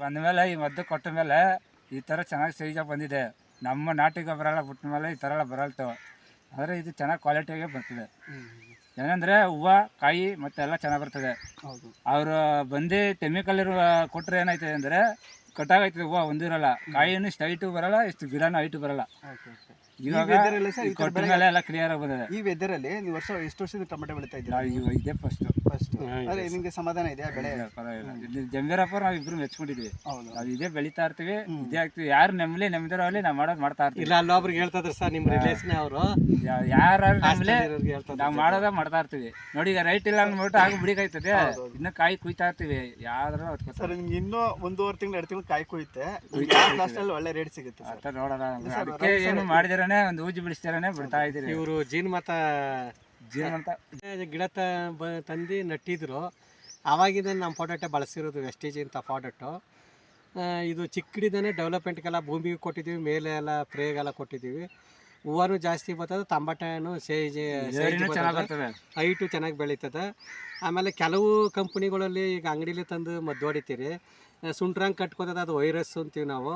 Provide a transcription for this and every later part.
ಬಂದ ಮೇಲೆ ಈ ಮದ್ದು ಕೊಟ್ಟ ಮೇಲೆ ಈ ಥರ ಚೆನ್ನಾಗಿ ಸೈಜಾಗಿ ಬಂದಿದೆ. ನಮ್ಮ ನಾಟಿ ಗೊಬ್ಬರ ಎಲ್ಲ ಬಿಟ್ಟ ಮೇಲೆ ಈ ಥರ ಎಲ್ಲ ಬರಲ್ತು. ಆದರೆ ಇದು ಚೆನ್ನಾಗಿ ಕ್ವಾಲಿಟಿಯಾಗೆ ಬರ್ತದೆ. ಏನಂದರೆ ಹೂವು ಕಾಯಿ ಮತ್ತೆ ಎಲ್ಲ ಚೆನ್ನಾಗಿ ಬರ್ತದೆ. ಅವರು ಬಂದು ಕೆಮಿಕಲ್ ಇರುವ ಕೊಟ್ಟರೆ ಏನಾಯ್ತದೆ ಅಂದರೆ ಕಟ್ಟಾಗೈತದೆ ಹೂವು ಒಂದಿರಲ್ಲ. ಕಾಯಿನೂ ಇಷ್ಟು ಹೈಟು ಬರಲ್ಲ ಇಷ್ಟು ಗಿಡನೂ ಹೈಟು ಬರಲ್ಲ. ಇವಾಗ ವೆದರ್ ಅಲ್ಲಿ ಮೇಲೆ ಎಲ್ಲ ಕ್ಲಿಯರ್ ಆಗಿ ಬಂದಿದೆ ಈ ವೆದರಲ್ಲಿ ನೀವು ವರ್ಷ ಎಷ್ಟು ವರ್ಷದಿಂದ ಟೊಮೆಟೊ ಬೆಳೀತಾ ಇದ್ದೀರಾ? ನಾವು ಇದೇ ಫಸ್ಟು ಫಸ್ಟ್ ಅದೇ ನಿಮಗೆ ಸಮಾಧಾನ ಇದೆ ಬೆಳೆ? ಪರವಾಗಿಲ್ಲ. ಇದು ಜಂಬೀರಪ್ಪ ನಾವು ಇಬ್ರು ಮೆಚ್ಕೊಂಡಿದ್ವಿ. ಹೌದು. ನಾವು ಇದೇ ಬೆಳಿತಾ ಇರ್ತೀವಿ ಇದೇ ಆಗ್ತೀವಿ. ಯಾರು ನೆಮ್ಮಲಿ ಅಲ್ಲಿ ನಾವು ಮಾಡೋದು ಮಾಡ್ತಾ ಇರ್ತೀವಿ. ಇಲ್ಲ ಅಲ್ಲೊಬ್ರಿಗೆ ಹೇಳ್ತಿದ್ರು ಸರ್ ನಿಮ್ಮ ರಿಲೇಷನ್ ಅವರು. ಯಾರು ನೆಮ್ಮಲಿ ನಾವ್ ಮಾಡೋದ ಮಾಡ್ತಾ ಇರ್ತೀವಿ. ನೋಡಿ ಈಗ ರೈಟ್ ಇಲ್ಲ ಅಂದ್ಬಿಟ್ಟು ಆಗ ಬಿಡಿಕಾಯ್ತದೆ ಇನ್ನು ಕಾಯಿ ಕುಯ್ತಾ ಇರ್ತೀವಿ. ಅದಕ್ಕೆ ಸರ್ ನಿಮ್ಗೆ ಇನ್ನೂ ಒಂದೂವರೆ ತಿಂಗಳು ಎರಡು ತಿಂಗಳು ಕಾಯಿ ಕುಯ್ತೆ. ಲಾಸ್ಟ್ ಅಲ್ಲಿ ಒಳ್ಳೆ ರೇಟ್ ಸಿಗುತ್ತೆ ಸರ್. ನೋಡೋಣ. ಅದಕ್ಕೆ ಏನು ಮಾಡಿದಿರನೆ ಒಂದು ಊಜಿ ಬಿಡಿಸ್ತಾರನೆ ಬಿಡ್ತಾ ಇದ್ದೀರಿ. ಇವರು ಜೀನ್ ಮತ ಜೀವನ ಅಂತ ಗಿಡ ತ ಬ ತಂದು ನಟ್ಟಿದ್ರು. ಆವಾಗಿಂದ ನಮ್ಮ ಫೋಟೋಟೆ ಬಳಸಿರೋದು ವೆಸ್ಟೇಜ್ ಅಂತ ಫೋಟೋಟು ಇದು ಚಿಕ್ಕಡಿದೇ ಡೆವಲಪ್ಮೆಂಟ್ಗೆಲ್ಲ ಭೂಮಿಗೆ ಕೊಟ್ಟಿದ್ದೀವಿ ಮೇಲೆ ಎಲ್ಲ ಪ್ರೇಗೆಲ್ಲ ಕೊಟ್ಟಿದ್ದೀವಿ. ಹೂವನು ಜಾಸ್ತಿ ಬರ್ತದೆ ತಂಬಾಟೆನು ಸೇಜ್ ಇಳುವರಿನೂ ಚೆನ್ನಾಗಿ ಬರ್ತದೆ. ಹೈಟು ಚೆನ್ನಾಗಿ ಬೆಳೀತದೆ. ಆಮೇಲೆ ಕೆಲವು ಕಂಪ್ನಿಗಳಲ್ಲಿ ಈಗ ಅಂಗಡಿಲಿ ತಂದು ಮದ್ದು ಹೊಡಿತೀರಿ. ಸುಂಟ್ರಂಗೆ ಕಟ್ಕೋತದೆ ಅದು ವೈರಸ್ ಅಂತೀವಿ ನಾವು.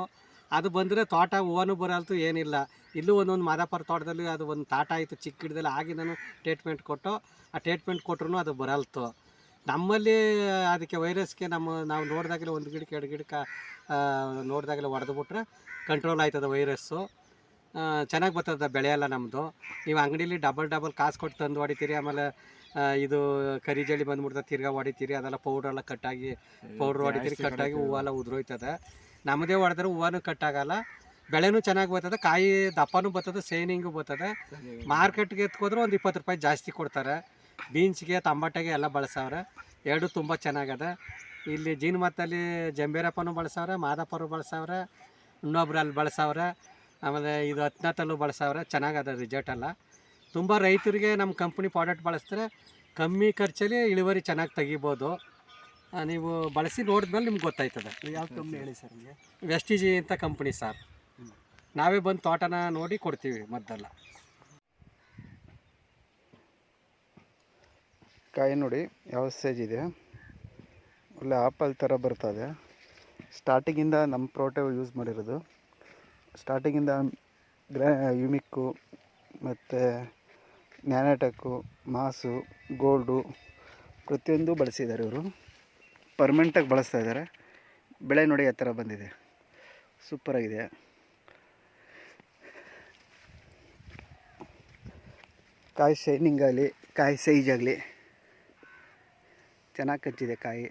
ಅದು ಬಂದರೆ ತೋಟ ಹೂವನು ಬರಲ್ತು ಏನಿಲ್ಲ. ಇಲ್ಲೂ ಒಂದೊಂದು ಮಾದಾಪುರ ತೋಟದಲ್ಲಿ ಅದು ಒಂದು ತಾಟ ಆಯಿತು ಚಿಕ್ಕ ಗಿಡದಲ್ಲಿ ಆಗಿ ನಾನು ಟ್ರೀಟ್ಮೆಂಟ್ ಕೊಟ್ಟು ಆ ಟ್ರೀಟ್ಮೆಂಟ್ ಕೊಟ್ರೂ ಅದು ಬರಲ್ತು. ನಮ್ಮಲ್ಲಿ ಅದಕ್ಕೆ ವೈರಸ್ಗೆ ನಮ್ಮ ನಾವು ನೋಡಿದಾಗಲೇ ಒಂದು ಗಿಡಕ್ಕೆ ಎರಡು ಗಿಡಕ್ಕೆ ನೋಡಿದಾಗಲೇ ಹೊಡೆದು ಬಿಟ್ರೆ ಕಂಟ್ರೋಲ್ ಆಯ್ತದ ವೈರಸ್ಸು ಚೆನ್ನಾಗಿ ಬರ್ತದೆ ಬೆಳೆ ಎಲ್ಲ ನಮ್ಮದು ನೀವು ಅಂಗಡೀಲಿ ಡಬಲ್ ಡಬಲ್ ಕಾಸು ಕೊಟ್ಟು ತಂದು ಹೊಡಿತೀರಿ ಆಮೇಲೆ ಇದು ಕರಿ ಜಳಿ ಬಂದ್ಬಿಡ್ತದೆ ತಿರ್ಗಾ ಹೊಡಿತೀರಿ ಅದೆಲ್ಲ ಪೌಡ್ರ್ ಎಲ್ಲ ಕಟ್ಟಾಗಿ ಪೌಡ್ರ್ ಹೊಡಿತೀರಿ ಕಟ್ಟಾಗಿ ಹೂವೆಲ್ಲ ಉದುರೋಯ್ತದೆ. ನಮ್ಮದೇ ಹೊಡೆದ್ರೆ ಹೂವನೂ ಕಟ್ಟಾಗಲ್ಲ ಬೆಳೆನೂ ಚೆನ್ನಾಗಿ ಬರ್ತದೆ ಕಾಯಿ ದಪ್ಪನೂ ಬರ್ತದೆ ಸೇನಿಂಗು ಬರ್ತದೆ. ಮಾರ್ಕೆಟ್ಗೆ ಎತ್ಕೋದ್ರೆ ಒಂದು ಇಪ್ಪತ್ತು ರೂಪಾಯಿ ಜಾಸ್ತಿ ಕೊಡ್ತಾರೆ. ಬೀನ್ಸ್ಗೆ ತಂಬಾಟೆಗೆ ಎಲ್ಲ ಬಳಸವ್ರೆ. ಎರಡು ತುಂಬ ಚೆನ್ನಾಗದೆ. ಇಲ್ಲಿ ಜೀನ್ಮತ್ತಲ್ಲಿ ಜಂಬೇರಪ್ಪನೂ ಬಳಸವ್ರೆ ಮಾದಪ್ಪರು ಬಳಸವ್ರೆ ಇನ್ನೊಬ್ರು ಅಲ್ಲಿ ಬಳಸವ್ರೆ ಆಮೇಲೆ ಇದು ಹತ್ತನತ್ತಲ್ಲೂ ಬಳಸವ್ರೆ. ಚೆನ್ನಾಗದ ರಿಸಲ್ಟ್ ಎಲ್ಲ. ತುಂಬ ರೈತರಿಗೆ ನಮ್ಮ ಕಂಪ್ನಿ ಪ್ರಾಡಕ್ಟ್ ಬಳಸಿದ್ರೆ ಕಮ್ಮಿ ಖರ್ಚಲ್ಲಿ ಇಳುವರಿ ಚೆನ್ನಾಗಿ ತೆಗಿಬೋದು. ನೀವು ಬಳಸಿ ನೋಡಿದ್ಮೇಲೆ ನಿಮ್ಗೆ ಗೊತ್ತಾಯ್ತದೆ. ಯಾವ ಕಂಪ್ನಿ ಹೇಳಿ ಸರ್ ನಿಮಗೆ? ವೆಸ್ಟಿಜಿ ಅಂತ ಕಂಪ್ನಿ ಸರ್ ನಾವೇ ಬಂದು ತೋಟನ ನೋಡಿ ಕೊಡ್ತೀವಿ ಮದ್ದೆಲ್ಲ. ಕಾಯಿ ನೋಡಿ, ಯಾವ ಸ್ಟೇಜ್ ಇದೆ? ಒಳ್ಳೆ ಆಪಲ್ ಥರ ಬರ್ತದೆ. ಸ್ಟಾರ್ಟಿಂಗಿಂದ ನಮ್ಮ ಪ್ರೋಟೋ ಯೂಸ್ ಮಾಡಿರೋದು. ಸ್ಟಾರ್ಟಿಂಗಿಂದ ಗ್ರಾ ಯುಮಿಕ್ಕು ಮತ್ತು ನ್ಯಾನಟಕ್ಕು ಮಾಸು ಗೋಲ್ಡು ಪ್ರತಿಯೊಂದು ಬಳಸಿದ್ದಾರೆ ಇವರು. ಪರ್ಮನೆಂಟಾಗಿ ಬಳಸ್ತಾ ಇದ್ದಾರೆ. ಬೆಳೆ ನೋಡಿ ಆ ಥರ ಬಂದಿದೆ. ಸೂಪರಾಗಿದೆ ಕಾಯಿ ಶೈನಿಂಗ್ ಆಗಲಿ ಕಾಯಿ ಸೈಜ್ ಆಗಲಿ ಚೆನ್ನಾಗಿ ಕಚ್ಚಿದೆ ಕಾಯಿ.